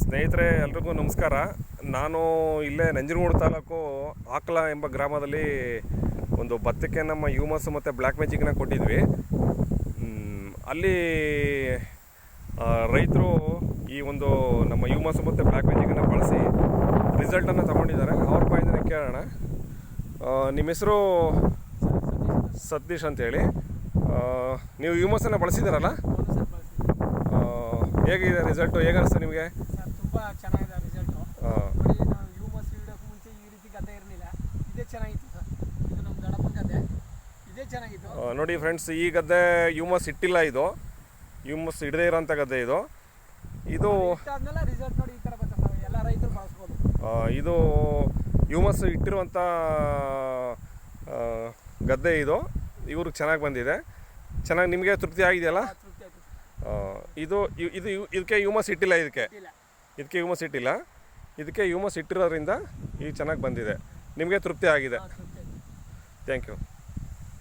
ಸ್ನೇಹಿತರೆ ಎಲ್ರಿಗೂ ನಮಸ್ಕಾರ. ನಾನು ಇಲ್ಲೇ ನಂಜನಗೂಡು ತಾಲೂಕು ಆಕ್ಲ ಎಂಬ ಗ್ರಾಮದಲ್ಲಿ ಒಂದು ಭತ್ತಕ್ಕೆ ನಮ್ಮ ಹ್ಯೂಮಸ್ ಮತ್ತು ಬ್ಲ್ಯಾಕ್ ಮ್ಯಾಜಿಕ್ನ ಕೊಟ್ಟಿದ್ವಿ. ಅಲ್ಲಿ ರೈತರು ಈ ಒಂದು ನಮ್ಮ ಹ್ಯೂಮಸ್ ಮತ್ತು ಬ್ಲ್ಯಾಕ್ ಮ್ಯಾಜಿಕನ್ನು ಬಳಸಿ ರಿಸಲ್ಟನ್ನು ತಗೊಂಡಿದ್ದಾರೆ. ಅವ್ರ ಬಾಯಿಂದನೇ ಕೇಳೋಣ. ನಿಮ್ಮ ಹೆಸರು? ಸತೀಶ್ ಅಂತೇಳಿ ನೀವು ಹ್ಯೂಮಸನ್ನು ಬಳಸಿದ್ದೀರಲ್ಲ? ಹೇಗಿದೆ ರಿಸಲ್ಟು? ಹೇಗೆ ಅನಿಸ್ತು ನಿಮಗೆ? ತುಂಬ ಚೆನ್ನಾಗಿದೆ ರಿಸಲ್ಟ್ ಬರೀ ನಾವು ಯು ಇಡೋಕ್ಕೂ ಮುಂಚೆ ಈ ರೀತಿ ಗದ್ದೆ ಇರಲಿಲ್ಲ. ಇದೇ ಚೆನ್ನಾಗಿತ್ತು ಸರ್. ಇದು ನಮ್ಮ ದೊಡ್ಡಪ್ಪನ ಗದ್ದೆ. ಇದೇ ಚೆನ್ನಾಗಿತ್ತು. ನೋಡಿ ಫ್ರೆಂಡ್ಸ್ ಈ ಗದ್ದೆ ಯೂಮಸ್ ಇಟ್ಟಿಲ್ಲ ಇದು. ಯೂಮಸ್ ಇಡದೇ ಇರೋಂಥ ಗದ್ದೆ ಇದು. ಇದು ಇಷ್ಟಾದ್ಮೇಲೆ ರಿಸಲ್ಟ್ ನೋಡಿ ಈ ಥರ ಬರ್ತದೆ ಸರ್. ಎಲ್ಲ ರೈತರು ಬಳಸ್ಬೋದು. ಇದು ಯೂಮಸ್ ಇಟ್ಟಿರುವಂಥ ಗದ್ದೆ ಇದು. ಇವ್ರಿಗೆ ಚೆನ್ನಾಗಿ ಬಂದಿದೆ. ಚೆನ್ನಾಗಿ ನಿಮಗೆ ತೃಪ್ತಿ ಆಗಿದೆಯಲ್ಲ? ಇದು ಇದು ಇದಕ್ಕೆ ಯೂಮಸ್ ಇಟ್ಟಿಲ್ಲ ಇದಕ್ಕೆ? ಇದಕ್ಕೆ ಹ್ಯೂಮಸ್ ಇಟ್ಟಿಲ್ಲ ಇದಕ್ಕೆ ಹ್ಯೂಮಸ್ ಇಟ್ಟಿರೋದ್ರಿಂದ ಈಗ ಚೆನ್ನಾಗಿ ಬಂದಿದೆ. ನಿಮಗೆ ತೃಪ್ತಿ ಆಗಿದೆ. Thank you